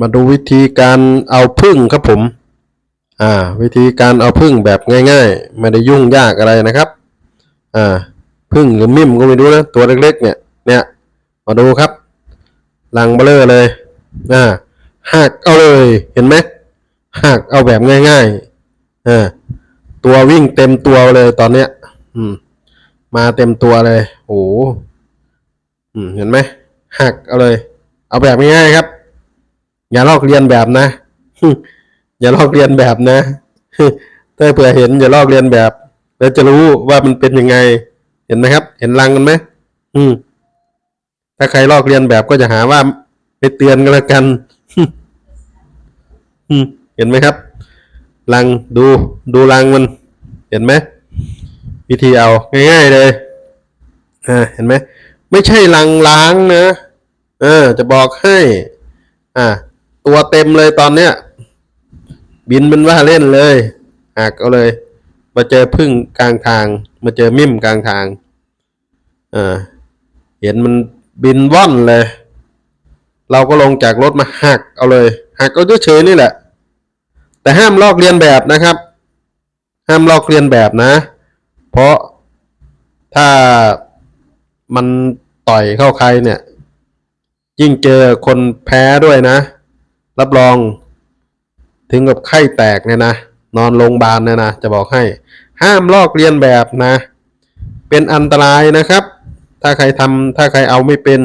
มาดูวิธีการเอาพึ่งครับผม อ่า วิธีการเอาพึ่งแบบง่าย ๆ ไม่ได้ยุ่งยากอะไรนะครับ อ่า พึ่งหรือมิ่มก็ไม่รู้นะ ตัวเล็กๆ เนี่ย เนี่ย มาดูครับ ลังเบลอเลย อ่าหักเอาเลย เห็นไหมหักเอาแบบง่ายๆ อ่า ตัววิ่งเต็มตัวเลยตอนเนี้ย อืม มาเต็มตัวเลย โอ้โหอืม เห็นไหมหักเอาเลย เอาแบบง่ายๆครับ อย่าลอกเรียนแบบนะอย่าลอกเรียนแบบนะถ้าเผื่อเห็นอย่าลอกเรียนแบบ แล้วจะรู้ว่ามันเป็นยังไง เห็นไหมครับ เห็นรังกันไหมอืม ถ้าใครลอกเรียนแบบก็จะหาว่าไปเตือนกันแล้วกันอืมเห็นไหมครับรังดูดูรังมัน เห็นไหมวิธีเอาง่าย ๆเลยอ่าเห็นไหมไม่ใช่รังล้างนะเออจะบอกให้ อ่า ตัวเต็มเลยตอนเนี้ย บินเป็นว่าเล่นเลยหักเอาเลย มาเจอพึ่งกลางทาง มาเจอมิ่มกลางทางอ่าเห็นมันบินว่อนเลย เราก็ลงจากรถมาหักเอาเลยหักเอาเฉยๆนี่แหละ แต่ห้ามลอกเลียนแบบนะครับ ห้ามลอกเลียนแบบนะ เพราะถ้ามันต่อยเข้าใครเนี่ย ยิ่งเจอคนแพ้ด้วยนะ รับรองถึงกับไข้แตกเนี่ยนะนอนโรงพยาบาลเนี่ยนะจะบอกให้ห้ามลอกเรียนแบบนะ เป็นอันตรายนะครับ ถ้าใครทำถ้าใครเอาไม่เป็น